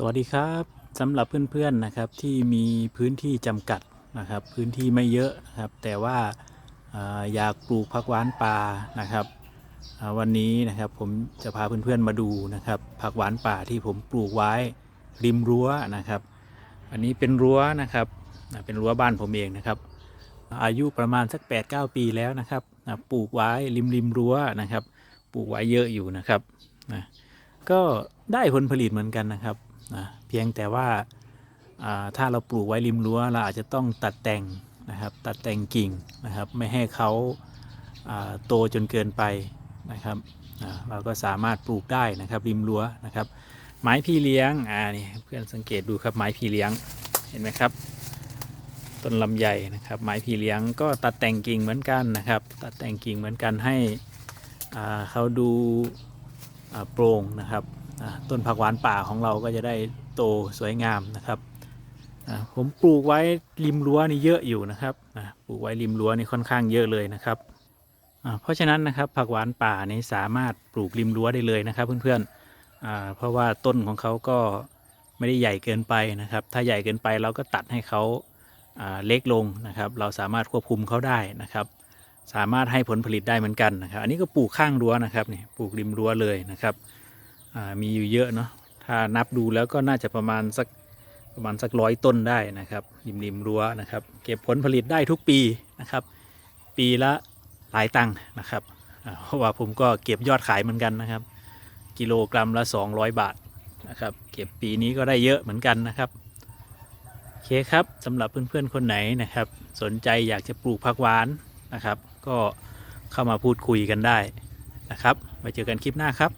สวัสดีครับสำหรับเพื่อนๆนะครับที่มีพื้นที่จำกัดนะครับ พื้นที่ไม่เยอะนะครับ แต่ว่าอยากปลูกผักหวานป่านะครับ วันนี้นะครับผมจะพาเพื่อนๆมาดูนะครับผักหวานป่าที่ผมปลูกไว้ริมรั้วนะครับ อันนี้เป็นรั้วนะครับเป็นรั้วบ้านผมเองนะครับ อายุประมาณสัก 8-9 ปีแล้วนะครับปลูกไว้ริมริมรั้วนะครับ ปลูกไว้เยอะอยู่นะครับนะ ก็ได้ผลผลิตเหมือนกันนะครับนะเพียงแต่ว่าถ้าเราปลูกไว้ริมรั้วเราอาจจะต้องตัดแต่งนะครับ ตัดแต่งกิ่งนะครับ ไม่ให้เขาโตจนเกินไปนะครับเราก็สามารถปลูกได้นะครับ ริมรั้วนะครับ ไม้พี่เลี้ยงอ่านี่เพื่อนสังเกตดูครับไม้พี่เลี้ยงเห็นไหมครับ ต้นลำไยนะครับ ไม้พี่เลี้ยงก็ตัดแต่งกิ่งเหมือนกันนะครับ ตัดแต่งกิ่งเหมือนกันให้เขาดู โปร่งนะครับต้นผักหวานป่าของเราก็จะได้โตสวยงามนะครับผมปลูกไว้ริมรั้วนี่เยอะอยู่นะครับปลูกไว้ริมรั้วนี่ค่อนข้างเยอะเลยนะครับเพราะฉะนั้นนะครับผักหวานป่านี่สามารถปลูกริมรั้วได้เลยนะครับ เพื่อนๆเพราะว่าต้นของเขาก็ไม่ได้ใหญ่เกินไปนะครับ ถ้าใหญ่เกินไปเราก็ตัดให้เขาเล็กลงนะครับ เราสามารถควบคุมเขาได้นะครับ สามารถให้ผลผลิตได้เหมือนกันนะครับ อันนี้ก็ปลูกข้างรั้วนะครับนี่ปลูกริมรั้วเลยนะครับมีอยู่เยอะเนาะถ้านับดูแล้วก็น่าจะประมาณสักประมาณสักร้อยต้นได้นะครับริมริมรั้วนะครับ เก็บผลผลิตได้ทุกปีนะครับ ปีละหลายตังค์นะครับเพราะว่าผมก็เก็บยอดขายเหมือนกันนะครับ กิโลกรัมละ 200 บาทนะครับ เก็บปีนี้ก็ได้เยอะเหมือนกันนะครับโอเคครับสำหรับเพื่อนๆคนไหนนะครับ สนใจอยากจะปลูกผักหวาน นะครับ ก็เข้ามาพูดคุยกันได้นะครับไว้เจอกันคลิปหน้าครับ